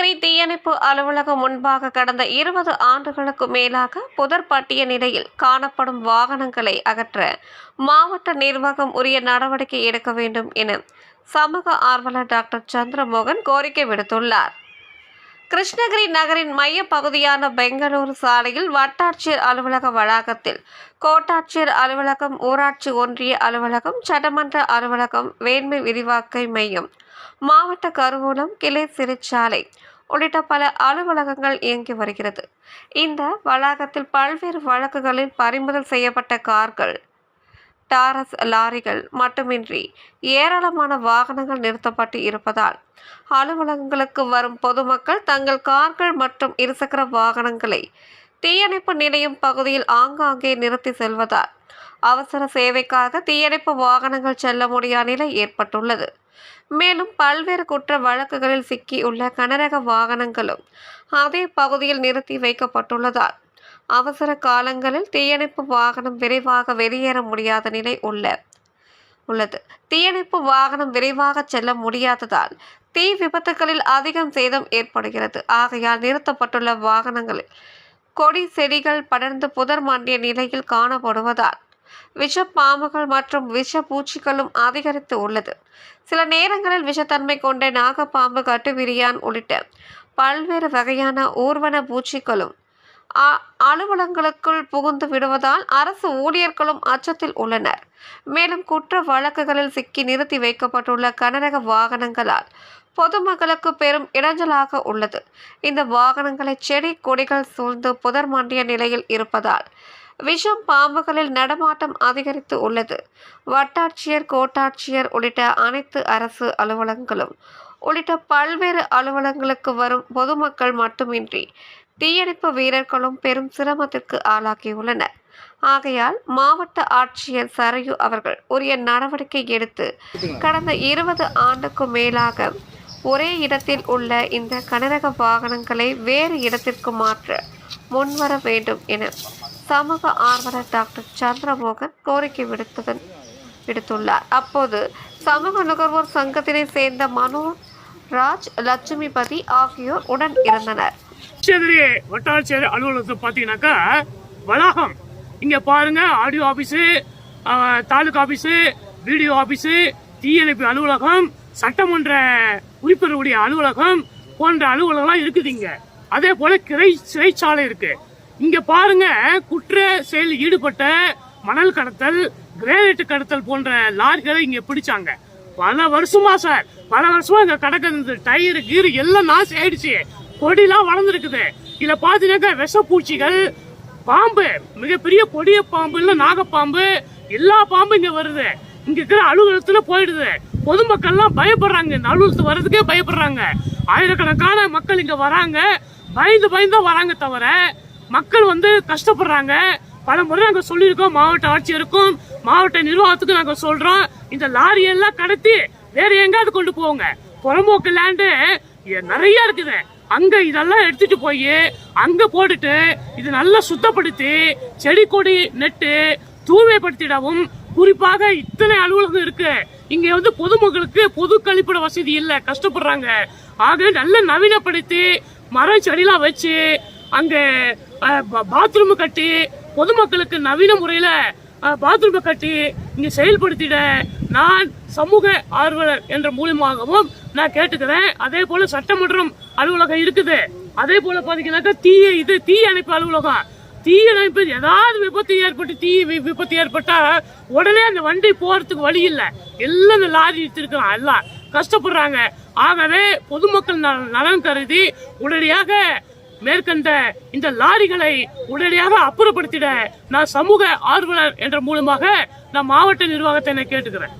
கிருஷ்ணகிரி தீயணைப்பு அலுவலகம் முன்பாக கடந்த இருபது ஆண்டுகளுக்கு மேலாக புதர்பட்டிய நிலையில் காணப்படும் வாகனங்களை அகற்ற மாவட்ட நிர்வாகம் உரிய நடவடிக்கை எடுக்க வேண்டும் என சமூக ஆர்வலர் டாக்டர் சந்திரமோகன் கோரிக்கை விடுத்துள்ளார். கிருஷ்ணகிரி நகரின் மைய பகுதியான பெங்களூரு சாலையில் வட்டாட்சியர் அலுவலக வளாகத்தில் கோட்டாட்சியர் அலுவலகம் ஊராட்சி ஒன்றிய அலுவலகம் சட்டமன்ற அலுவலகம் வேண்மை விரிவாக்க மையம் மாவட்ட கருவூலம் கிளை சிறைச்சாலை உள்ளிட்ட பல அலுவலகங்கள் இயங்கி வருகிறது. இந்த வளாகத்தில் பல்வேறு வழக்குகளில் பறிமுதல் செய்யப்பட்ட கார்கள் டாரஸ் லாரிகள் மட்டுமின்றி ஏராளமான வாகனங்கள் நிறுத்தப்பட்டு இருப்பதால் அலுவலகங்களுக்கு வரும் பொதுமக்கள் தங்கள் கார்கள் மற்றும் இருசக்கர வாகனங்களை தீயணைப்பு நிலையம் பகுதியில் ஆங்காங்கே நிறுத்தி செல்வதால் அவசர சேவைக்காக தீயணைப்பு வாகனங்கள் செல்ல முடியாத நிலை ஏற்பட்டுள்ளது. மேலும் பல்வேறு குற்ற வழக்குகளில் சிக்கியுள்ள கனரக வாகனங்களும் அதே பகுதியில் நிறுத்தி வைக்கப்பட்டுள்ளதால் அவசர காலங்களில் தீயணைப்பு வாகனம் விரைவாக வெளியேற முடியாத நிலை உள்ள உள்ளது. தீயணைப்பு வாகனம் விரைவாக செல்ல முடியாததால் தீ விபத்துகளில் அதிகம் சேதம் ஏற்படுகிறது. ஆகையால் நிறுத்தப்பட்டுள்ள வாகனங்களில் கொடி செடிகள் படர்ந்து புதர் மாண்டிய நிலையில் காணப்படுவதால் விஷ பாம்புகள் மற்றும் விஷ பூச்சிகளும் அதிகரித்து உள்ளது. சில நேரங்களில் விஷத்தன்மை கொண்ட நாகப்பாம்பு கட்டுவிரியான் உள்ளிட்ட பல்வேறு வகையான ஊர்வன பூச்சிகளும் அலுவலகங்களுக்குள் புகுந்து விடுவதால் அரசு ஊழியர்களும் அச்சத்தில் உள்ளனர். மேலும் குற்ற வழக்குகளில் சிக்கி நிறுத்தி வைக்கப்பட்டுள்ள கனரக வாகனங்களால் பொதுமக்களுக்கு பெரும் இடைஞ்சலாக உள்ளது. இந்த வாகனங்களை செடி கொடிகள் சூழ்ந்து புதர் மண்டிய நிலையில் இருப்பதால் விஷம் பாம்புகளில் நடமாட்டம் அதிகரித்து உள்ளது. வட்டாட்சியர் கோட்டாட்சியர் உள்ளிட்ட அனைத்து அரசு அலுவலகங்களும் உள்ளிட்ட பல்வேறு அலுவலகங்களுக்கு வரும் பொதுமக்கள் மட்டுமின்றி தீயணைப்பு வீரர்களும் பெரும் சிரமத்திற்கு ஆளாகியுள்ளனர். ஆகையால் மாவட்ட ஆட்சியர் சரையு அவர்கள் உரிய நடவடிக்கை எடுத்து கடந்த இருபது ஆண்டுக்கும் மேலாக ஒரே இடத்தில் உள்ள இந்த கனரக வாகனங்களை வேறு இடத்திற்கு மாற்ற முன்வர வேண்டும் என சமூக ஆர்வலர் டாக்டர் சந்திரமோகன் கோரிக்கை விடுத்ததன் விடுத்துள்ளார். அப்போது சமூக நுகர்வோர் சங்கத்தினை சேர்ந்த மனோ ராஜ் லட்சுமிபதி ஆகியோர் உடன் இருந்தனர். கிருஷ்ணகிரி வட்டாட்சியர் அலுவலகத்தை பார்த்தீங்கன்னாக்கா வளாகம். இங்கே பாருங்க ஆடியோ ஆபீஸு அஹ், தாலுகா ஆபீஸு வீடியோ ஆபீஸு தீயணைப்பு அலுவலகம் சட்டமன்ற உறுப்பினருடைய அலுவலகம் போன்ற அலுவலகம்லாம் இருக்குது இங்கே. அதே போல கிரை சிறைச்சாலை இருக்கு. இங்க பாருங்க குற்ற செயலில் ஈடுபட்ட மணல் கடத்தல் கிரானைட் கடத்தல் போன்ற லாரிகளை இங்க பிடிச்சாங்க. பல வருஷமா சார் பல வருஷமா இங்க கடக்கிறது டயரு கீரு எல்லாம் நாசம் ஆயிடுச்சு. கொடிலாம் வளர்ந்துருக்குது. இதில் பார்த்தீங்கன்னாக்கா விஷப்பூச்சிகள் பாம்பு மிகப்பெரிய கொடிய பாம்பு இல்லை நாகப்பாம்பு எல்லா பாம்பும் இங்கே வருது. இங்கே இருக்கிற அலுவலகத்தில் போயிடுது. பொதுமக்கள்லாம் பயப்படுறாங்க. இந்த அலுவலகத்துக்கு வர்றதுக்கே பயப்படுறாங்க. ஆயிரக்கணக்கான மக்கள் இங்கே வராங்க. பயந்து பயந்து தான் வராங்க தவிர மக்கள் வந்து கஷ்டப்படுறாங்க. பல முறை நாங்கள் சொல்லியிருக்கோம். மாவட்ட ஆட்சியருக்கும் மாவட்ட நிர்வாகத்துக்கும் நாங்கள் சொல்கிறோம் இந்த லாரியெல்லாம் கடத்தி வேற எங்காவது கொண்டு போங்க. புறம்போக்கு லேண்டு நிறைய இருக்குது. அங்க இதெல்லாம் எடுத்துட்டு போய் அங்க போட்டுட்டு இது நல்லா சுத்தப்படுத்தி செடி கொடி நெட்டு தூய்மைப்படுத்திடவும். குறிப்பாக இத்தனை அலுவலகம் இருக்கு. இங்க வந்து பொதுமக்களுக்கு பொது கழிப்பிட வசதி இல்ல கஷ்டப்படுறாங்க. ஆக நல்ல நவீனப்படுத்தி மரம் செடிலாம் வச்சு அங்க பாத்ரூம் கட்டி பொதுமக்களுக்கு நவீன முறையில பாத்ரூம் கட்டி இங்க செயல்படுத்திட நான் சமூக ஆர்வலர் என்ற மூலியமாகவும் நான் கேட்டுக்கிறேன். அதே போல சட்டமன்றம் அலுவலகம் இருக்குது. அதே போல பாத்தீங்கன்னாக்கா தீய இது தீ அணைப்பு அலுவலகம். தீ அணைப்பு ஏதாவது விபத்து ஏற்பட்டு தீ வி- விபத்து ஏற்பட்டா உடனே அந்த வண்டி போறதுக்கு வழி இல்லை. எல்லாம் இந்த லாரி எடுத்திருக்கான் எல்லாம் கஷ்டப்படுறாங்க. ஆகவே பொதுமக்கள் நலன் கருதி உடனடியாக மேற்கண்ட இந்த லாரிகளை உடனடியாக அப்புறப்படுத்திட நான் சமூக ஆர்வலர் என்ற மூலமாக நான் மாவட்ட நிர்வாகத்தை என்னை கேட்டுக்கிறேன்.